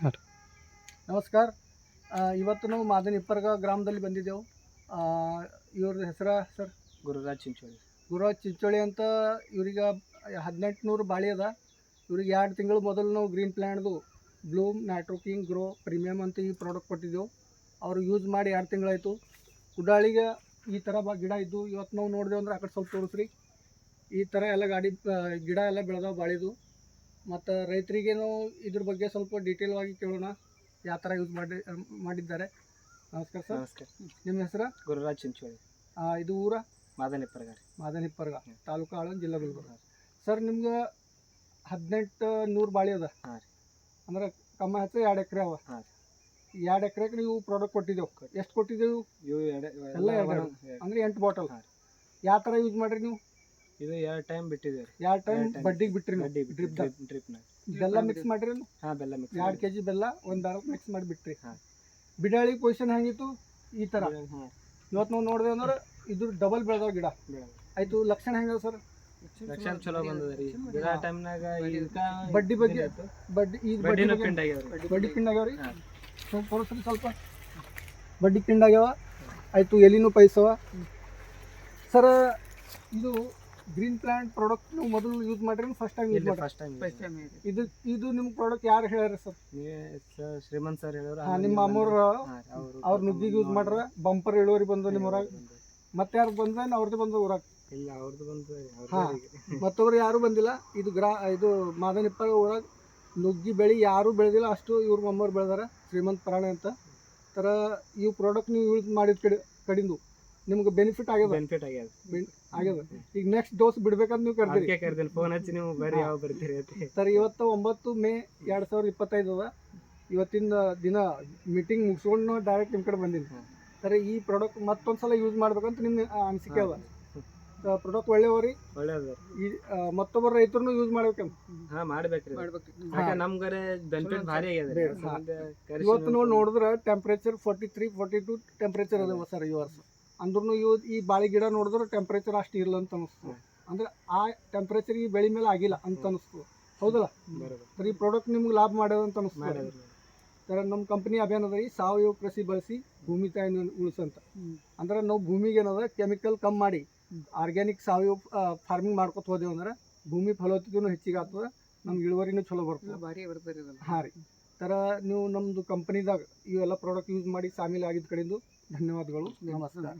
ಹಾಂ ನಮಸ್ಕಾರ. ಇವತ್ತು ನಾವು ಮಾದನಿಪ್ಪರ್ಗ ಗ್ರಾಮದಲ್ಲಿ ಬಂದಿದ್ದೆವು. ಆ, ಇವ್ರ ಹೆಸರ ಸರ್? ಗುರುರಾಜ್ ಚಿಂಚೋಳಿ. ಗುರುರಾಜ್ ಚಿಂಚೋಳಿ ಅಂತ ಇವ್ರಿಗೆ ಹದಿನೆಂಟು ನೂರು ಬಾಳಿ ಅದ. ಇವ್ರಿಗೆ ಎರಡು ತಿಂಗಳು ಮೊದಲು ನಾವು ಗ್ರೀನ್ ಪ್ಲ್ಯಾಂಡ್ದು ಬ್ಲೂಮ್ ನ್ಯಾಟ್ರೋಕಿಂಗ್ ಗ್ರೋ ಪ್ರೀಮಿಯಮ್ ಅಂತ ಈ ಪ್ರಾಡಕ್ಟ್ ಕೊಟ್ಟಿದ್ದೆವು. ಅವರು ಯೂಸ್ ಮಾಡಿ ಎರಡು ತಿಂಗಳಾಯಿತು. ಗುಡಾಳಿಗೆ ಈ ಥರ ಬಾ ಗಿಡ ಇದ್ದು ಇವತ್ತು ನಾವು ನೋಡಿದೆವು ಅಂದ್ರೆ ಆ ಕಡೆ ಸ್ವಲ್ಪ ತೋರಿಸ್ರಿ. ಈ ಥರ ಎಲ್ಲ ಗಾಡಿ ಗಿಡ ಎಲ್ಲ ಬೆಳೆದಾವೆ ಬಾಳಿದು. ಮತ್ತು ರೈತರಿಗೇನು ಇದ್ರ ಬಗ್ಗೆ ಸ್ವಲ್ಪ ಡೀಟೇಲ್ ಆಗಿ ಕೇಳೋಣ. ಯಾವ ಥರ ಯೂಸ್ ಮಾಡಿ ಮಾಡಿದ್ದಾರೆ. ನಮಸ್ಕಾರ ಸರ್. ನಮಸ್ಕಾರ. ನಿಮ್ಮ ಹೆಸರು? ಗುರುರಾಜ್ ಚಿಂಚೋಳಿ. ಇದು ಊರ? ಮಾದನಿಪ್ಪರ್ಗ ಹ್ಮ್. ತಾಲೂಕು ಆಳನ್ ಜಿಲ್ಲಾ ಗುಲ್ಬರ್ಗ. ಸರ್ ನಿಮ್ಗೆ ಹದಿನೆಂಟು ನೂರು ಬಾಳಿ ಅದ? ಹಾಂ ರೀ. ಅಂದ್ರೆ ಕಮ್ಮ ಹತ್ತಿರ ಎರಡು ಎಕರೆ ಅವ. ಹಾಂ ಎರಡು ಎಕರೆಗೆ ನೀವು ಪ್ರಾಡಕ್ಟ್ ಕೊಟ್ಟಿದ್ದೇವೆ. ಎಷ್ಟು ಕೊಟ್ಟಿದ್ದೆವು? ಇವು ಎರಡು ಎಲ್ಲ ಎರಡು. ಅಂದ್ರೆ ಎಂಟು ಬಾಟಲ್. ಯಾವ ಥರ ಯೂಸ್ ಮಾಡಿರಿ ನೀವು? ಇದು ಎರಡು ಟೈಮ್ ಬಿಟ್ಟಿದೆ ಎರಡು ಟೈಮ್ ಬಡ್ಡಿಗೆ ಬಿಟ್ರಿ ಗಡ್ಡಿ ಡ್ರಿಪ್ ಡ್ರಿಪ್ ಡ್ರಿಪ್ನಾಗ ಬೆಲ್ಲ ಮಿಕ್ಸ್ ಮಾಡ್ರಿ ಹಾಂ ಬೆಲ್ಲ ಮಿಕ್ಸ್ ಎರಡು ಕೆ ಜಿ ಬೆಲ್ಲ ಒಂದು ಅರ್ಧ ಮಿಕ್ಸ್ ಮಾಡಿ ಬಿಟ್ರಿ ಹಾಂ. ಬಿಡಾಳಿ ಪೊಸಿಷನ್ ಹೆಂಗಿತ್ತು? ಈ ಥರ ಹಾಂ. ಇವತ್ತು ನಾವು ನೋಡಿದೆ ಅಂದ್ರೆ ಇದು ಡಬಲ್ ಬೆಳೆದವ ಗಿಡ. ಆಯಿತು ಲಕ್ಷಣ ಹೆಂಗ ಸರ್? ಲಕ್ಷಣ ಚಲೋ ಬಂದದ ರೀ. ಗಿಡ ಟೈಮ್ನಾಗ ಬಡ್ಡಿ ಬಗ್ಗೆ ಬಡ್ಡಿ ಈಗ ಬಡ್ಡಿ ಪಿಂಡ್ ಆಗ್ಯಾವ ಬಡ್ಡಿ ಪಿಂಡ್ ಆಗ್ಯಾವ ರೀ? ಸ್ವಲ್ಪ ತೋರಿಸ್ರಿ ಸ್ವಲ್ಪ ಬಡ್ಡಿ ಪಿಂಡ್ ಆಗ್ಯಾವ. ಆಯ್ತು ಎಲಿನೂ ಪೈಸವ ಸರ್ ಇದು ಗ್ರೀನ್ ಪ್ಲಾಂಟ್ ಪ್ರಾಡಕ್ಟ್ ನೀವು ಮೊದಲು ಯೂಸ್ ಮಾಡ್ರಿ first time use first time ಇದು ಇದು ನಿಮ್ಮ ಪ್ರಾಡಕ್ಟ್ ಯಾರು ಹೇಳ್ಯಾರ ಸರ್ ಶ್ರೀಮಂತ್ ಸರ್ ಹೇಳೋರು ಹಾಂ ನಿಮ್ಮ ಅಮ್ಮವ್ರ ಅವ್ರ ನುಗ್ಗಿಗೆ ಯೂಸ್ ಮಾಡ್ರ ಬಂಪರ್ ಇಳುವರಿ ಬಂದು ನಿಮ್ಮ ಊರಾಗ? ಮತ್ತೆ ಯಾರು ಬಂದ್ರೆ ಅವ್ರದ್ದು ಬಂದು ಊರಾಗ? ಇಲ್ಲ ಅವ್ರದ್ದು ಬಂದು ಹಾ. ಮತ್ತೊಬ್ರು ಯಾರು ಬಂದಿಲ್ಲ. ಇದು ಗ್ರಾ ಇದು ಮಾದನಿಪ್ಪ ಊರಾಗ ನುಗ್ಗಿ ಬೆಳಿ ಯಾರು ಬೆಳೆದಿಲ್ಲ ಅಷ್ಟು ಇವ್ರ ಮಮ್ಮವ್ರು ಬೆಳೆದಾರ ಶ್ರೀಮಂತ್ ಪ್ರಾಣಿ ಅಂತ. ಥರ ಇವು ಪ್ರಾಡಕ್ಟ್ ನೀವು ಯೂಸ್ ಮಾಡಿದ ಕಡೆ ಕಡಿಂದು. ನಿಮ್ಗೆ ಬೆನಿಫಿಟ್ ಆಗ್ಯದ? ಬೆನಿಫಿಟ್ ಆಗ್ಯದ. ಆಗ್ಯದ? ಈಗ ನೆಕ್ಸ್ಟ್ ಡೋಸ್ ಬಿಡ್ಬೇಕಂತ ನೀವು ಕರ್ತೀರಿ ಅದಕ್ಕೆ ಕರ್ದಿಲ್ಲ ಫೋನ್ ಹಚ್ಚಿ ನೀವು ಬರ್ರಿ ಯಾವ ಬರ್ತೀರಿ ಅಂತ. ಸರ್ ಇವತ್ತು ಒಂಬತ್ತು ಮೇ ಎರಡು ಸಾವಿರದ ಇಪ್ಪತ್ತೈದು ಅದ. ಇವತ್ತಿನ ದಿನ ಮೀಟಿಂಗ್ ಮುಗಿಸ್ಕೊಂಡು ಡೈರೆಕ್ಟ್ ನಿಮ್ಮ ಕಡೆ ಬಂದಿನಿ. ಸರ್ ಈ ಪ್ರಾಡಕ್ಟ್ ಮತ್ತೊಂದು ಸಲ ಯೂಸ್ ಮಾಡ್ಬೇಕಂತ ನಿಮ್ಮ ಅನಿಸಿಕೆ ಅದ. ಪ್ರಾಡಕ್ಟ್ ಒಳ್ಳೆಯವ್ರಿ ಒಳ್ಳೇದು ಈ ಆ, ಮತ್ತೊಬ್ಬರು ರೈತರು ಯೂಸ್ ಮಾಡ್ಬೇಕಂತ ಹಾ ಮಾಡ್ಬೇಕ್ರಿ. ಯಾಕೆ ನಮ್ಗರೆ ಬೆನಿಫಿಟ್ ಭಾರಿ ಆಗ್ಯದ ಇವತ್ತು ನೋಡಿ ನೋಡಿದ್ರೆ temperature forty three forty two temperature ಅದಾವ ಸರ್ ಈ ವರ್ಷ. ಅಂದ್ರೂ ಇವ್ ಈ ಬಾಳೆ ಗಿಡ ನೋಡಿದ್ರೆ ಟೆಂಪ್ರೇಚರ್ ಅಷ್ಟು ಇಲ್ಲ ಅಂತ ಅನಿಸ್ತು ಅಂದ್ರೆ ಆ ಟೆಂಪ್ರೇಚರ್ ಈ ಬೆಳೆ ಮೇಲೆ ಆಗಿಲ್ಲ ಅಂತ ಅನಿಸ್ತು ಹೌದಲ್ಲ? ಸರಿ ಈ ಪ್ರಾಡಕ್ಟ್ ನಿಮ್ಗೆ ಲಾಭ ಮಾಡ್ಯದ ಅಂತ ಅನಿಸ್ತು. ಸರ್ ನಮ್ಮ ಕಂಪ್ನಿ ಅಭಿಯಾನದ ಅದ ಈ ಸಾವಯವ ಕೃಷಿ ಬಳಸಿ ಭೂಮಿ ತಾಯಿನ ಉಳಿಸಂತ. ಅಂದ್ರೆ ನಾವು ಭೂಮಿಗೆ ಏನದ ಕೆಮಿಕಲ್ ಕಮ್ಮಿ ಮಾಡಿ ಆರ್ಗ್ಯಾನಿಕ್ ಸಾವಯವ ಫಾರ್ಮಿಂಗ್ ಮಾಡ್ಕೊತ ಹೋದೆವು ಅಂದ್ರೆ ಭೂಮಿ ಫಲವತ್ತತೆನೂ ಹೆಚ್ಚಿಗೆ ಆಗ್ತದೆ ನಮ್ಗೆ ಇಳುವರಿನೂ ಚಲೋ ಬರ್ತದೆ. ಭಾರಿ ಬರ್ತದೆ ಹಾಂ ರೀ. ಥರ ನೀವು ನಮ್ಮದು ಕಂಪ್ನಿದಾಗ ಇವೆಲ್ಲ ಪ್ರಾಡಕ್ಟ್ ಯೂಸ್ ಮಾಡಿ ಸಾಮಿಲ್ ಆಗಿದ್ದ ಕಡೆಯಿಂದ ಧನ್ಯವಾದಗಳು. ನಮಸ್ಕಾರ.